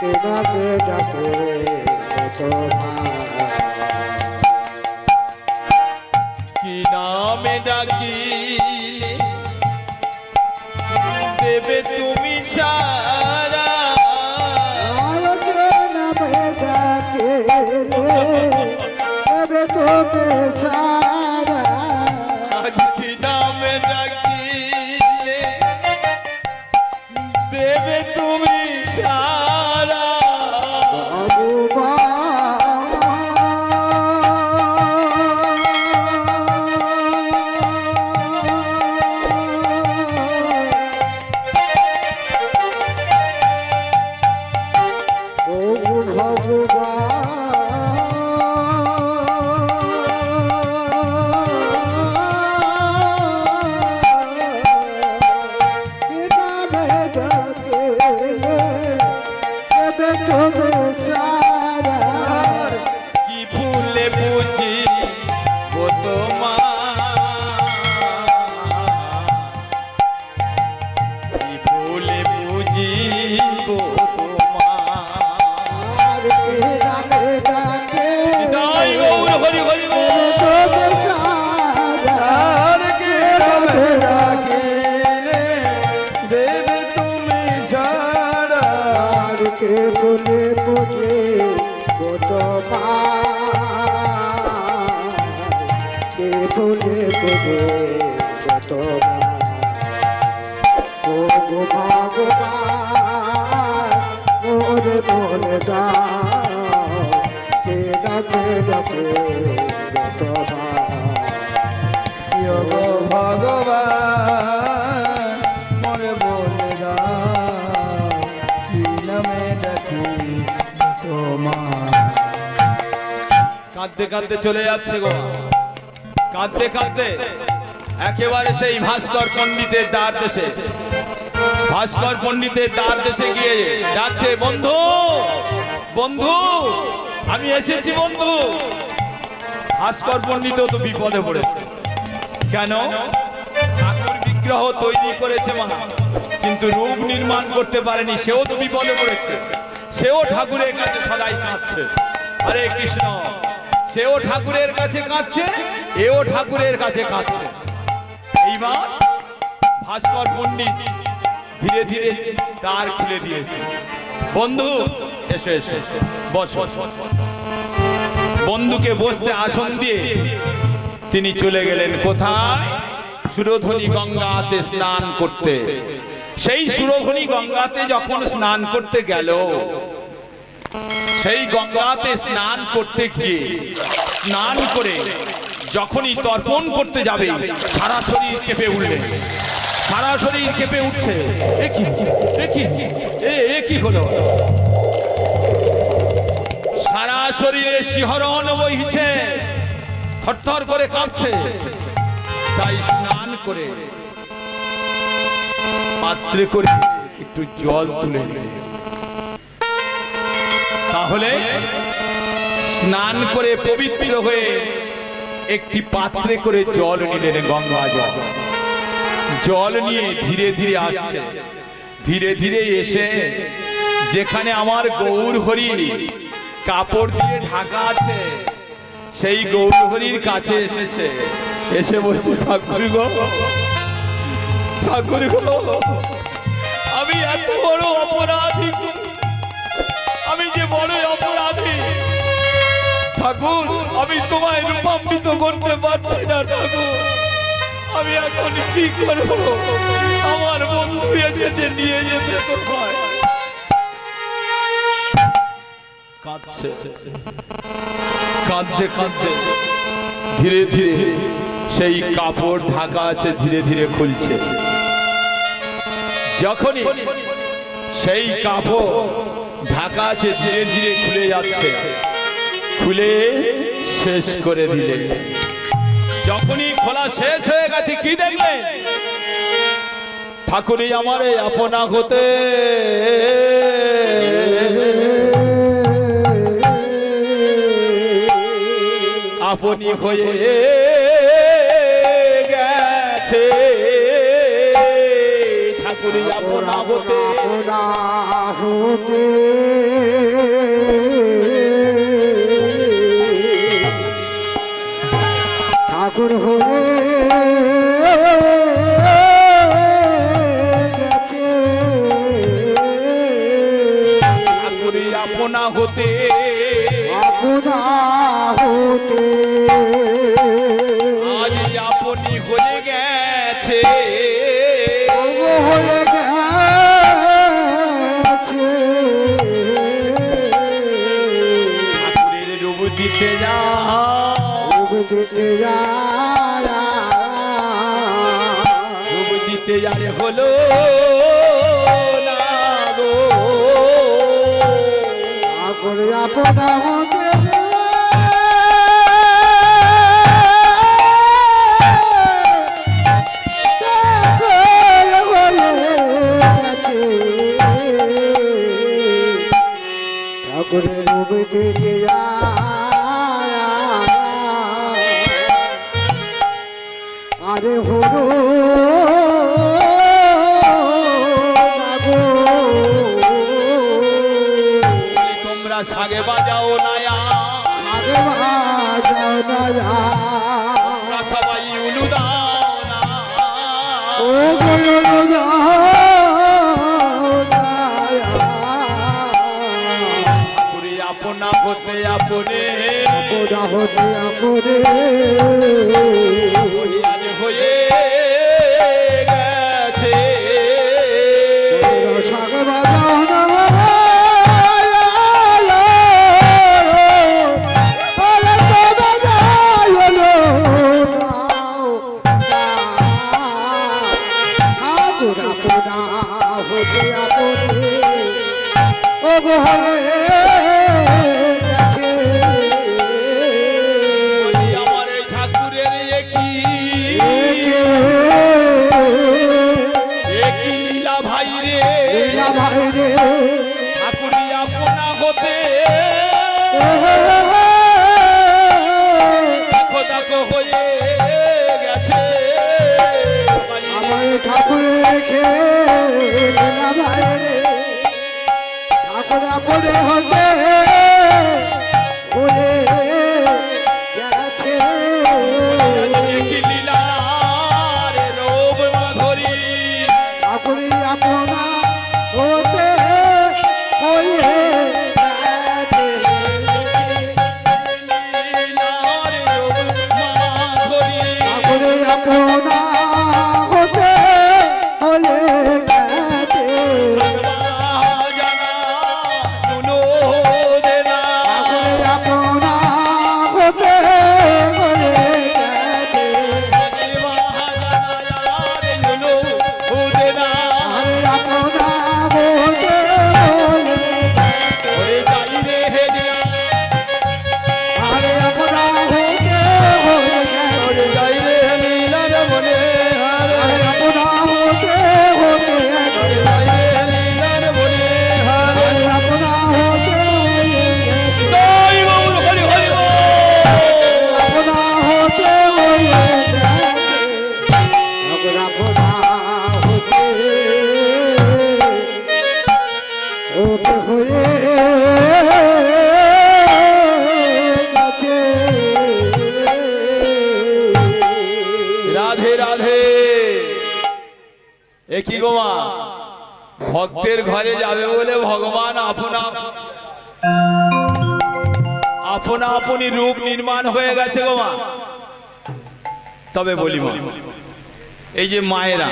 কে ডাকে ডাকে কি নামে ডাকিলে দেবে তুমি সারা। নামে ডাকে তুমি সারা। ডাকে তোমার কাঁদতে কাঁদতে চলে যাচ্ছে গো। কাঁদতে কাঁদতে একেবারে সেই ভাস্কর পণ্ডিতের দ্বার দেশে, ভাস্কর পণ্ডিতের দ্বার দেশে গিয়ে যাচ্ছে। বন্ধু বন্ধু আমি এসেছি বন্ধু। ভাস্কর পণ্ডিতও তো বিপদে পড়েছে। কেন? ঠাকুর বিগ্রহ তৈরি করেছে মা। কিন্তু রূপ নির্মাণ করতে পারেনি সেও তো বিপদে পড়েছে। সেও ঠাকুরের কাছে সদাই কাঁদছে। হরে কৃষ্ণ। সেও ঠাকুরের কাছে কাঁদছে এও ঠাকুরের কাছে কাঁদছে। এইবার ভাস্কর পণ্ডিত ধীরে ধীরে তার খুলে দিয়েছে। বন্ধু এসো এসো এসো, বসো। বন্ধুকে বসতে আসন দিয়ে তিনি চলে গেলেন কোথায়? সুরধনী গঙ্গাতে স্নান করতে। সেই সুরধনী গঙ্গাতে যখন স্নান করতে গেল, সেই গঙ্গাতে স্নান করতে গিয়ে, স্নান করে যখনই তর্পণ করতে যাবে, সারা শরীর কেঁপে উঠলেন সারা শরীর কেঁপে উঠছে। এ কি? এ এ কি হলো? শরীরে শিহরণ বইছে। থরথর করে কাঁপছে। তাই স্নান করে পাত্রে করে একটু জল তুলে তাহলে স্নান করে পবিত্র হয়ে একটি পাত্রে করে জল নিলেন গঙ্গা জল। জল নিয়ে ধীরে ধীরে আসছে। ধীরে ধীরে এসে যেখানে আমার গৌর হরি কাপড় দিয়ে ঢাকা আছে। সেই গৌর হরির কাছে এসেছে। এসে বলছে, ঠাকুর গো ঠাকুর গো, আমি এত বড় অপরাধী। আমি যে বড় অপরাধী। ঠাকুর, আমি তোমায় রূপাম্বিত করতে পারছি না, ঠাকুর। আমি এখন কি করব? আমার বন্ধু এসেছে, নিয়ে যেতে তোমায়। কাঁদতে কাঁদতে ধীরে ধীরে সেই কাপড় ঢাকা আছে, ধীরে ধীরে খুলছে। যখনই সেই কাপড় ঢাকা আছে, ধীরে ধীরে খুলে যাচ্ছে। খুলে শেষ করে দিলেন যখনই খোলা শেষ হয়ে গেছে, কি দেখলেন ঠাকুরই আমারে আপনা হতে আপনি হয়ে গেছে। ঠাকুরি আপনা হতে ঠাকুর হয়ে সাগে বাজাও নায়া। আগে বাজাও না যা। তোমরা সবাই উলু দাও না ও গো গো গো যাও না আপনা হতে আপনে। আপনা হতে আপনে। হয়ে হতে এ কি গোমা ভক্তের ঘরে যাবে বলে ভগবান আপনা আপনা আপনি রূপ নির্মাণ হয়ে গেছে গোমা তবে বলি মা, এই যে মায়েরা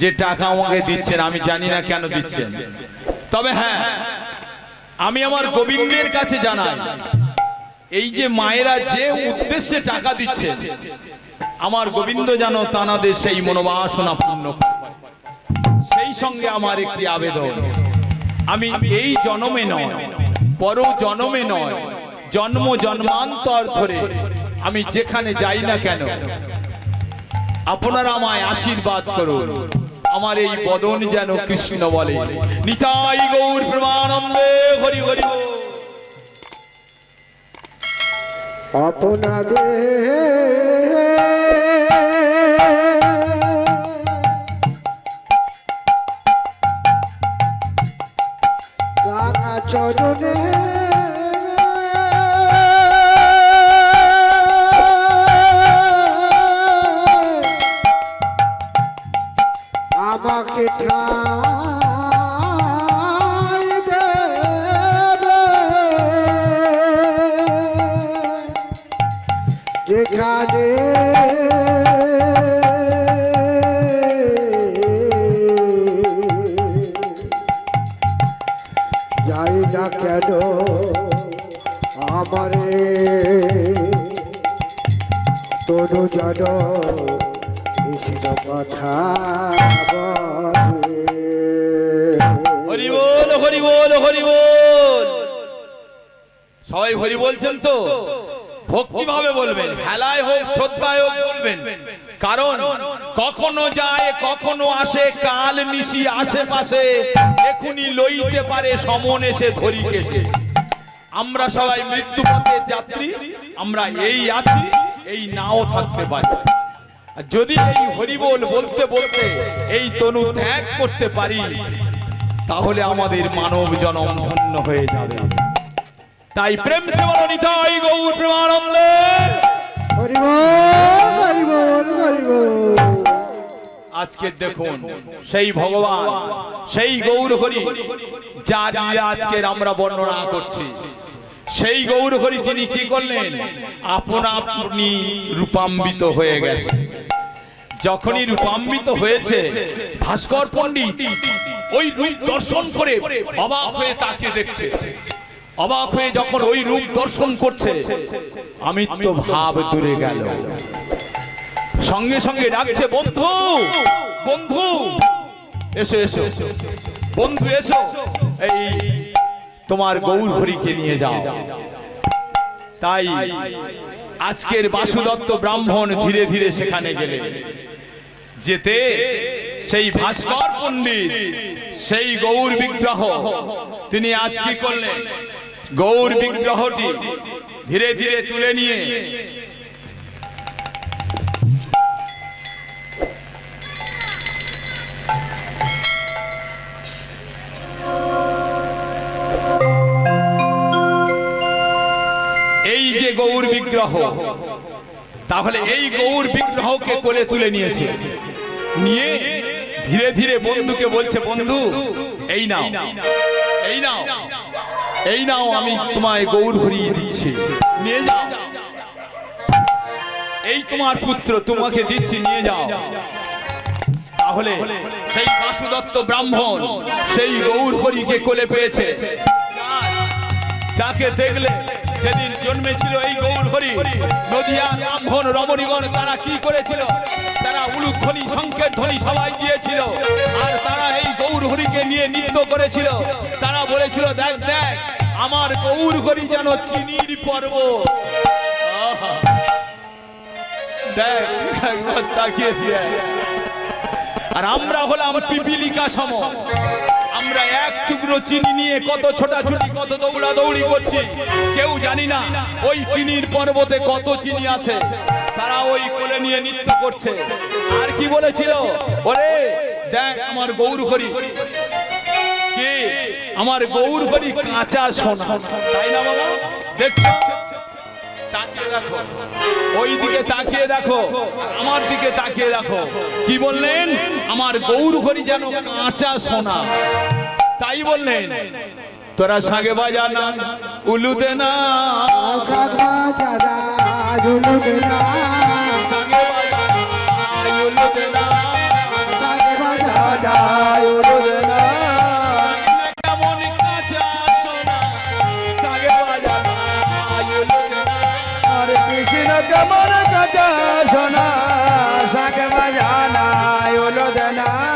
যে টাকা আমাকে দিচ্ছেন, আমি জানি না কেন দিচ্ছেন। তবে হ্যাঁ আমি আমার গোবিন্দের কাছে জানাই, এই যে মায়েরা যে উদ্দেশ্যে টাকা দিচ্ছে আমার গোবিন্দ যেন তানাদের সেই মনোবাসনা পূর্ণ করে। সেই সঙ্গে আমার একটি আবেদন। আমি এই জন্মে নয় বড় জন্মে নয় জন্ম জন্মান্তর ধরে আমি যেখানে যাই না কেন আপনারা আমায় আশীর্বাদ করুন। আমার এই বদন যেন কৃষ্ণ বলে। নিতাই গৌর প্রমানন্দে হরি হরি। আপনাদের হরি বল হরি বল সবাই হরি বলছেন তো? ভক্তি ভাবে বলবেন? হেলায় হোক, শ্রদ্ধায় হোক বলবেন। কারণ কখনো যায়, কখনো আসে, কাল নিশি আশেপাশে। এখুনি লইতে পারে, সমন এসে ধরি কেসে আমরা সবাই মৃত্যু পথের যাত্রী, আমরা এই আছি, এই নাও থাকতে পারি। যদি এই হরিবোল বলতে বলতে এই তনু ত্যাগ করতে পারি তাহলে আমাদের মানব জনম ধন্য হয়ে যাবে। তাই প্রেম সে নিতাই গৌর প্রেমানন্দে আজকে দেখুন, সেই ভগবান, সেই গৌর হরি, যা লীলা আজকের আমরা বর্ণনা করছি। সেই গৌর হরি তিনি কি করলেন? আপনা আপনি রূপাম্বিত হয়ে গেছে। যখনই রূপাম্বিত হয়েছে, ভাস্কর পণ্ডিত ওই রূপ দর্শন করে অবাক হয়ে তাকিয়ে দেখছে। অবাক হয়ে যখন ওই রূপ দর্শন করছে আমি তো ভাব দূরে গেল। সঙ্গে সঙ্গে ডাকছে, বন্ধু বন্ধু, এসো এসো, বন্ধু, এসো, এই তোমার গৌর হরিকে নিয়ে যাও। তাই আজকের বাসুদত্ত ব্রাহ্মণ ধীরে ধীরে সেখানে গেলেন। যেতে সেই ভাস্কর পণ্ডিত, সেই গৌর বিগ্রহ। তিনি আজ কি করলেন? গৌর বিগ্রহটি ধীরে ধীরে তুলে নিয়ে এই যে গৌর বিগ্রহ তাহলে এই গৌর বিগ্রহকে কোলে তুলে নিয়েছে। নিয়ে ধীরে ধীরে বন্ধুকে বলছে, বন্ধু, এই নাও। এই নাও। এই নাও আমি তোমায় গৌর ভরিয়ে দিচ্ছি। নিয়ে যাও। এই তোমার পুত্র, তোমাকে দিচ্ছি, নিয়ে যাও। তাহলে সেই বাসুদত্ত ব্রাহ্মণ সেই গৌর হরিকে কোলে পেয়েছে। যাকে দেখলে সেদিন জন্মেছিল এই গৌর হরি নদিয়া ব্রাহ্মণ রমণীগণ তারা কি করেছিল? তারা উলুধ্বনি সংকেত ধ্বনি সবাই দিয়েছিল। আর তারা এই গৌর হরিকে নিয়ে নৃত্য করেছিল। তারা বলেছিল, দেখ দেখ, আমার গৌর হরি যেন চিনির পর্ব। দেখ দিয়ে আর আমরা হলাম পিপিলিকা সম। আমরা এক টুকরো চিনি নিয়ে কত ছোটাছুটি, কত দৌড়া দৌড়ি করছি। কেউ জানি না ওই চিনির পর্বতে কত চিনি আছে। তারা ওই কোলে নিয়ে নৃত্য করছে। আর কি বলেছিল? ওরে, দেখ আমার গৌর হরি। কি? আমার গৌর হরি কাঁচা সোনা। তাই না বাবা? দেখছ? ওই দিকে তাকিয়ে দেখো। আমার দিকে তাকিয়ে দেখো। কি বললেন? আমার গৌর ঘড়ি যেন কাঁচা সোনা। তাই বললেন তোরা সাগে বাজা না উলুদে না জুলুদে না বাজা না, উলুদে না। কেমন কাঁচা সোনা, সাগে বাজা না, উলুদে না।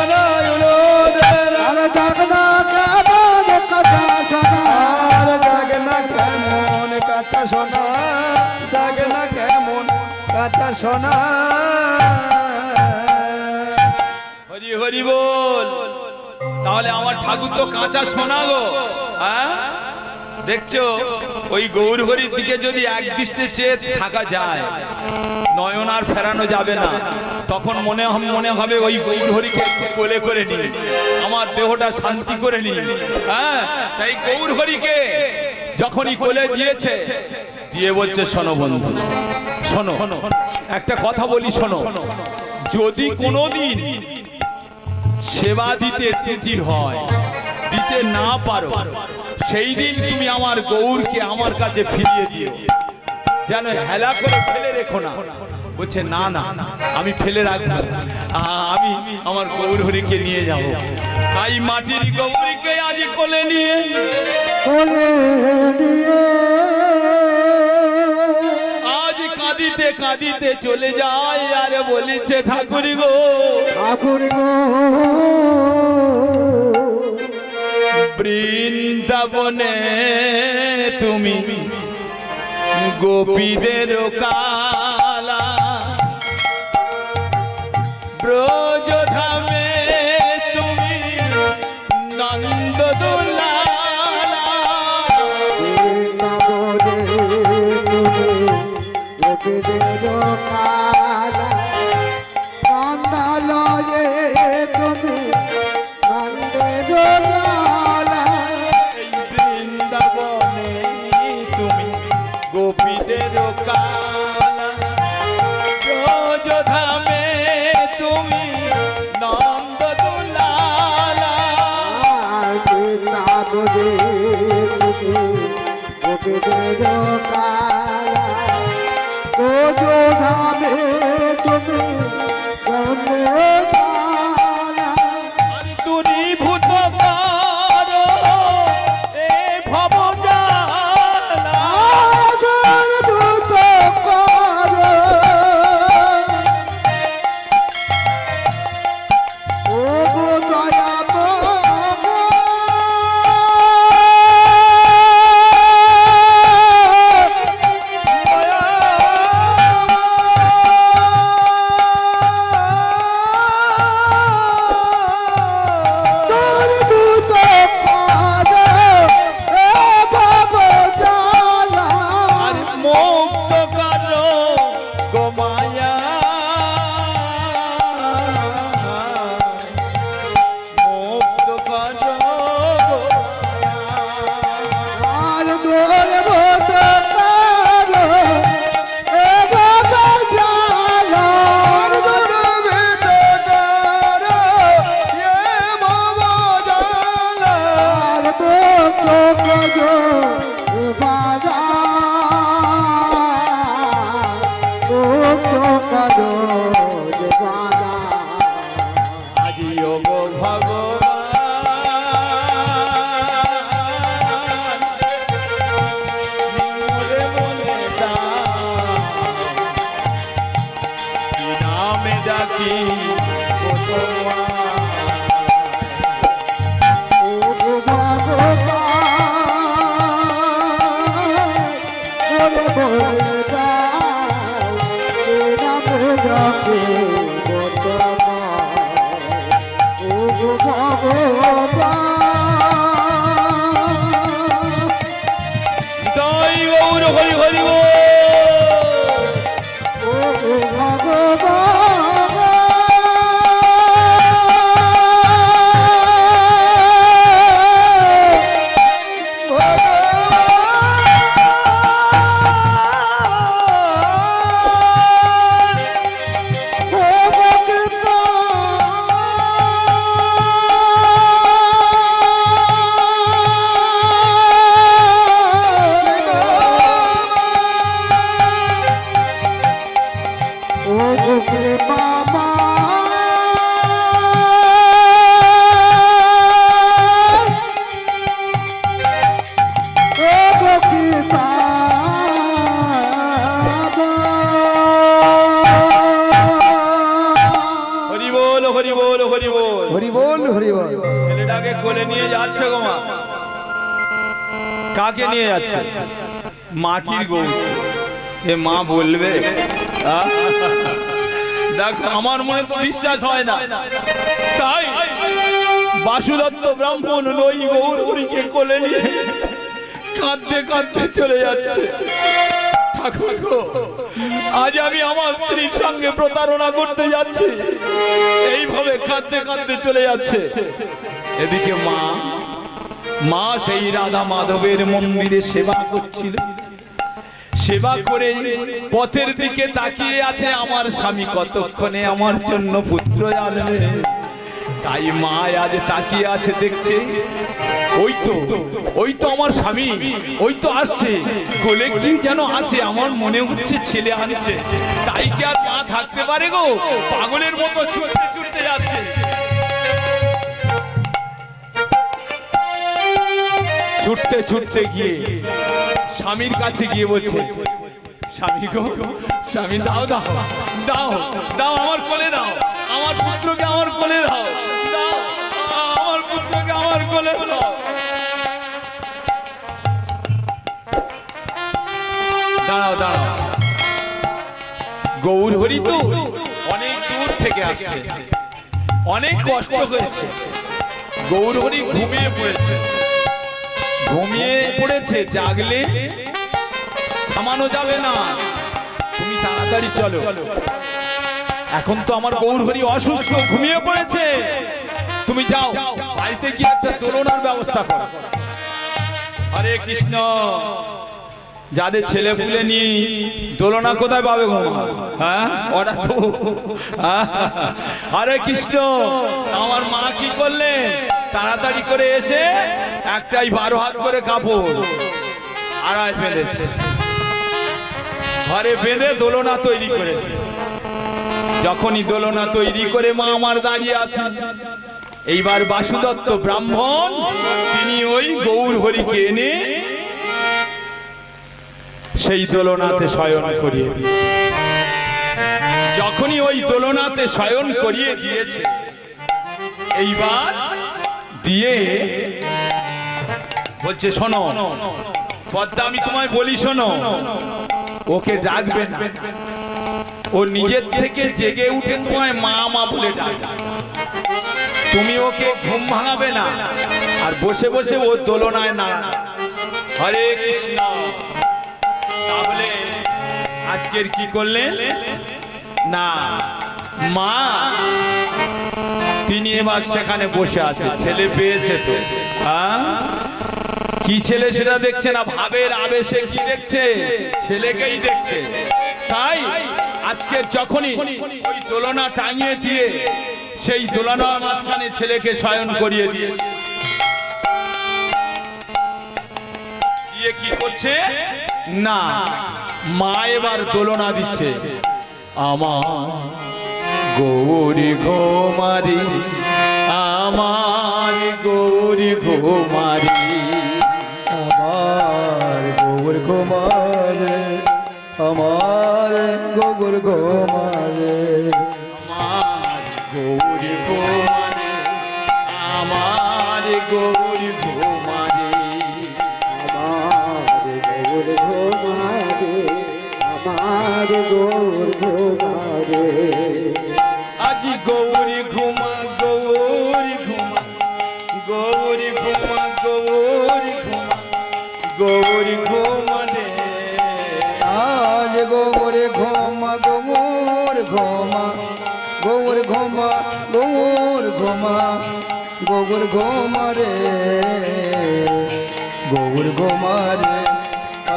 শোনা। হরি হরি বল। তাহলে আমার ঠাকুর তো কাঁচা সোনা গো। হ্যাঁ? দেখছ? ওই গৌরহরির দিকে যদি এক দৃষ্টে চেয়ে থাকা যায়, নয়ন আর ফেরানো যাবে না। তখন মনে মনে হবে ওই গৌরহরিকে একটু কোলে করে নি আমার দেহটা শান্তি করে নি হ্যাঁ? তাই গৌরহরিকে যখনই কোলে দিয়েছে, দিয়ে বলছে, শোনো বন্ধু শোনো। একটা কথা বলি, শোনো। যদি কোনোদিন সেবা দিতে তিথি হয়, দিতে না পারো, সেই দিন তুমি আমার গৌরকে আমার কাছে ফিরিয়ে দিও। যেন হেলা করে ফেলে রেখো না। বলছে, না না, আমি ফেলে রাখব। আমি আমার গৌর হরিকে নিয়ে যাব। তাই মাটির গৌরীকে আজ কোলে নিয়ে কোলে নিয়ে কাঁদিতে কাঁদিতে চলে যায় আরে বলেছে ঠাকুরি গো। ঠাকুর গো। বৃন্দাবনে তুমি গোপীদের কালা। গোপীদের কালা গোজধামে তুমি জয় যাচ্ছে মাটির গৌ এ মা বলবে দেখো, আমার মনে তো বিশ্বাস হয় না। তাই বাসুদত্ত ব্রাহ্মণ লই গৌর হরিকে কোলে নিয়ে কাঁদতে কাঁদতে চলে যাচ্ছে। ঠাকুর গো, আজ আমি আমার স্ত্রীর সঙ্গে প্রতারণা করতে যাচ্ছি। এইভাবে কাঁদতে কাঁদতে চলে যাচ্ছে। এদিকে মা মা সেই রাধা মাধবের মন্দিরে সেবা করছিল। সেবা করে পথের দিকে তাকিয়ে আছে আমার স্বামী। কতক্ষণে আমার জন্য পুত্র আনবে তাই মা আজ তাকিয়ে আছে, দেখছে। ওই তো ওই তো আমার স্বামী, ওই তো আসছে। কোলে কি যেন আছে আমার মনে হচ্ছে ছেলে আনছে। তাই কি আর মা থাকতে পারে গো? পাগলের মতো ছুটতে ছুটতে যাচ্ছে। ছুটতে ছুটতে গিয়ে স্বামীর কাছে গিয়ে বলছে, স্বামী গো, স্বামী, দাও দাও দাও দাও আমার কোলে, দাও। আমার পুত্রকে আমার কোলে দাও। আমার পুত্রকে আমার কোলে দাও। দাঁড়াও দাঁড়াও। গৌর হরি তো অনেক দূর থেকে আসছে। অনেক কষ্ট হয়েছে। গৌর হরি ঘুমিয়ে পড়েছে। ঘুমিয়ে পড়েছে, জাগলে থামানো যাবে না। তুমি তাড়াতাড়ি চলো। এখন তো আমার গৌর হরি অসুস্থ, ঘুমিয়ে পড়েছে। তুমি যাও, বাড়িতে গিয়ে একটা দোলনার ব্যবস্থা করো। হরে কৃষ্ণ। যাদের ছেলে পুলে নিয়ে দোলনা কোথায় পাবে হ্যাঁ? ওরা তো হ্যাঁ? হরে কৃষ্ণ। আমার মা কি করলে তাড়াতাড়ি করে এসে একটাই বারো হাত করে কাপড়। আড়াই ফেলেছে। ঘরে বেঁধে দোলনা তৈরি করেছে। যখনই দোলনা তৈরি করে মা আমার দাঁড়িয়ে আছে এইবার বাসুদত্ত ব্রাহ্মণ, তিনি ওই গৌর হরিকে এনে সেই দোলনাতে শয়ন করিয়ে দিয়ে যখনই ওই দোলনাতে শয়ন করিয়ে দিয়েছে, এইবার দিয়ে বলছে, শোনো, পদ্মা, আমি তোমায় বলি, শোনো, ওকে ডাকবে না। ও নিজের থেকে জেগে উঠে তোমায় মা মা বলে তুমি ওকে ঘুম ভাঙাবে না, আর বসে বসে ও দোলনায় নাড়া হরে কৃষ্ণ। তাহলে আজকের কি করলেন না, মা তিনি এবার সেখানে বসে আছে, ছেলে পেয়েছে তো। হ্যাঁ? কি ছেলে সেটা দেখছে না? ভাবের আবেশে কি দেখছে? ছেলেকেই দেখছে। তাই আজকে যখনই ওই দোলনা টাঙিয়ে দিয়ে, সেই দোলনার মাঝখানে ছেলেকে শয়ন করিয়ে দিয়ে দিয়ে কি করছে? না, মা এবার দোলনা দিচ্ছে। আমার গৌরী ঘোমারি আমার গৌরী ঘোমারি। আমার গোবর ঘুমারে আমার গোবর ঘুমারে আমার গৌরী ঘোমারি আমার গৌরী গৌরী ঘুমা গৌরী ঘুমা গৌরী ঘুমা গৌরী ঘুমা গৌরী ঘুমা রে। আজ গোবরে ঘুমা গোবর ঘুমা গোবর ঘুমা গোবর ঘুমা গোবর ঘুমা রে। গোবর ঘুমা রে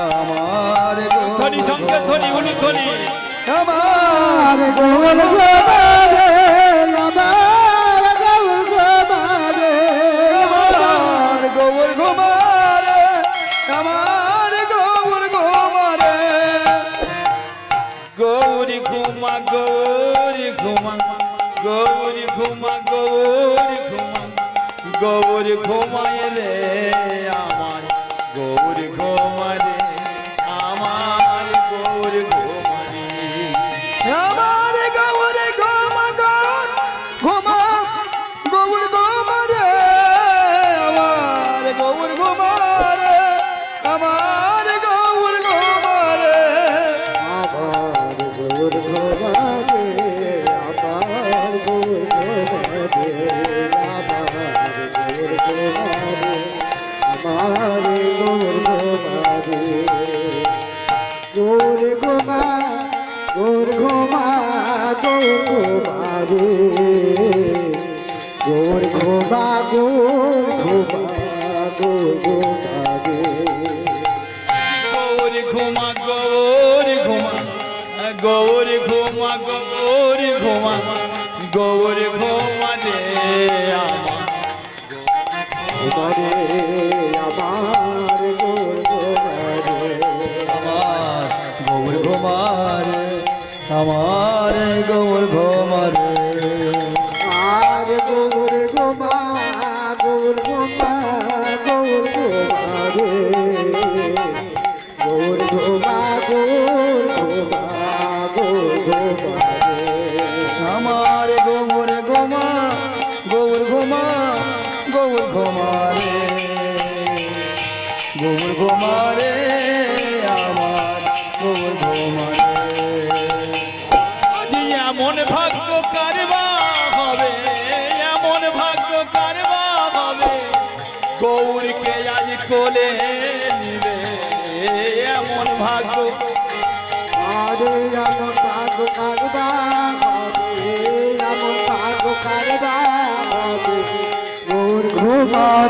আমার ধ্বনি সঙ্গে ধ্বনি উনি ধ্বনি। আমার গৌর ঘোমারে গৌরী ঘুমায় রে আমার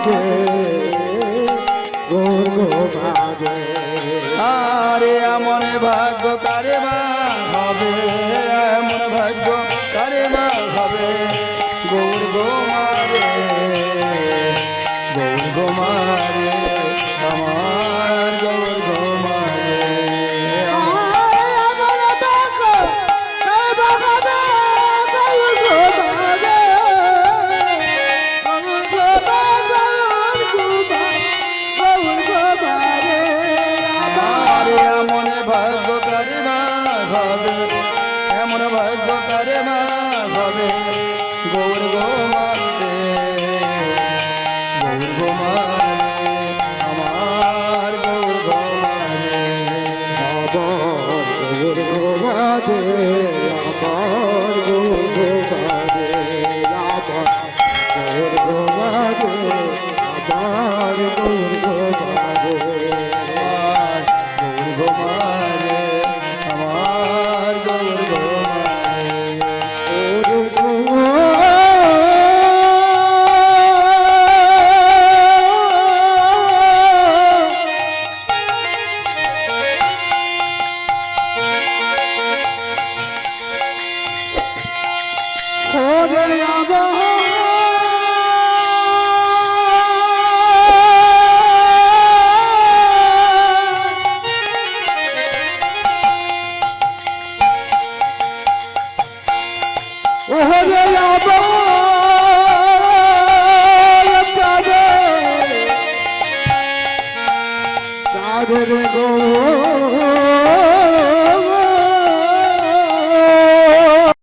গোমা